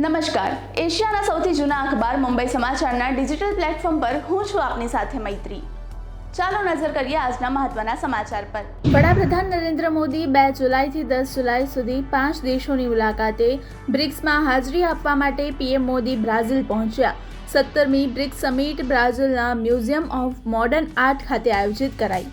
નમસ્કાર. એશિયાના સૌથી જૂના અખબાર મુંબઈ સમાચારના ડિજિટલ પ્લેટફોર્મ પર હું છું આપની સાથે મૈત્રી. ચાલો નજર કરીએ આજના મહત્વના સમાચાર પર. વડાપ્રધાન નરેન્દ્ર મોદી બે જુલાઈથી દસ જુલાઈ સુધી પાંચ દેશોની મુલાકાતે બ્રિક્સમાં હાજરી આપવા માટે પીએમ મોદી બ્રાઝિલ પહોંચ્યા. સત્તરમી બ્રિક્સ સમિટ બ્રાઝિલના મ્યુઝિયમ ઓફ મોડર્ન આર્ટ ખાતે આયોજિત કરાઈ.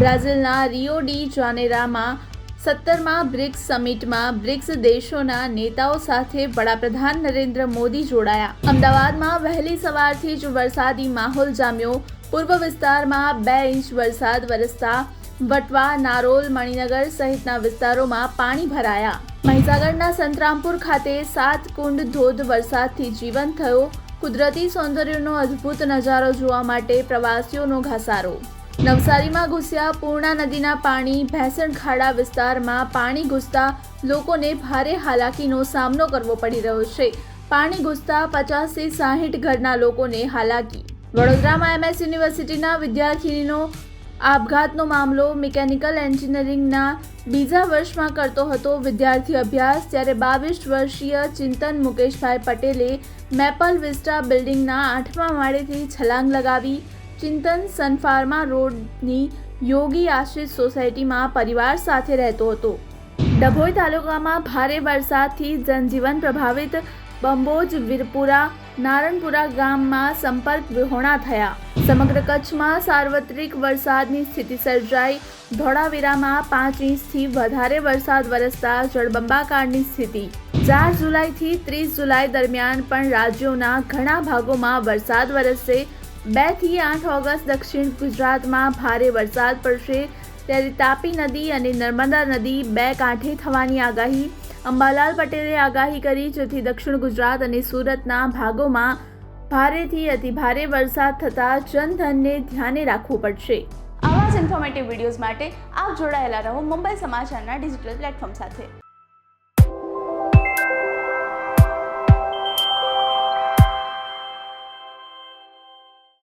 બ્રાઝિલના રિયો ડી જાનેરામાં સત્તરમાં બ્રિક્સ સમિટમાં બ્રિક્સ દેશોના નેતાઓ સાથે વડાપ્રધાન નરેન્દ્ર મોદી જોડાયા. અમદાવાદમાં વહેલી સવારથી જ વરસાદી માહોલ જામ્યો. પૂર્વ વિસ્તારમાં બે ઇંચ વરસાદ વરસતા વટવા, નારોલ, મણિનગર સહિતના વિસ્તારોમાં પાણી ભરાયા. મહીસાગરના સંતરામપુર ખાતે સાત કુંડ ધોધ વરસાદથી જીવન થયો. કુદરતી સૌંદર્યનો અદ્ભુત નજારો જોવા માટે પ્રવાસીઓનો ઘસારો નવસારીમાં ઘૂસ્યા પૂર્ણા નદીના પાણી, ભેસણ ખાડા વિસ્તારમાં પાણી ઘૂસતા લોકોને ભારે હાલાકીનો સામનો કરવો પડી રહ્યો છે. પાણી ઘૂસતા પચાસથી સાહીઠ ઘરના લોકોને હાલાકી. વડોદરામાં એમએસ યુનિવર્સિટીના વિદ્યાર્થીનીનો આપઘાતનો મામલો મિકેનિકલ એન્જિનિયરિંગના બીજા વર્ષમાં કરતો હતો વિદ્યાર્થી અભ્યાસ ત્યારે બાવીસ વર્ષીય ચિંતન મુકેશભાઈ પટેલે મેપલ વિસ્ટા બિલ્ડિંગના આઠમા માળેથી છલાંગ લગાવી ચિંતન સનફાર્મા રોડની યોગી આશ્રિત સોસાયટીમાં પરિવાર સાથે રહેતો હતો. ડભોઈ તાલુકામાં ભારે વરસાદથી જનજીવન પ્રભાવિત બંબોજ, વીરપુરા, નારણપુરા ગામમાં સંપર્ક વિહોણા થયા. સમગ્ર કચ્છમાં સાર્વત્રિક વરસાદની સ્થિતિ સર્જાઈ. ધોળાવીરામાં પાંચ ઇંચથી વધારે વરસાદ વરસતા જળબંબાકારની સ્થિતિ. ચાર જુલાઈથી ત્રીસ જુલાઈ દરમિયાન પણ રાજ્યોના ઘણા ભાગોમાં વરસાદ વરસશે બેથી આઠ ઓગસ્ટ દક્ષિણ ગુજરાતમાં ભારે વરસાદ પડશે. ત્યારે તાપી નદી અને નર્મદા નદી બે કાંઠે થવાની આગાહી. અંબાલાલ પટેલે આગાહી કરી, જેથી દક્ષિણ ગુજરાત અને સુરતના ભાગોમાં ભારેથી અતિ ભારે વરસાદ થતાં જનધનને ધ્યાને રાખવું પડશે. આવા જ ઇન્ફોર્મેટિવ વિડીયોઝ માટે આપ જોડાયેલા રહો મુંબઈ સમાચારના ડિજિટલ પ્લેટફોર્મ સાથે.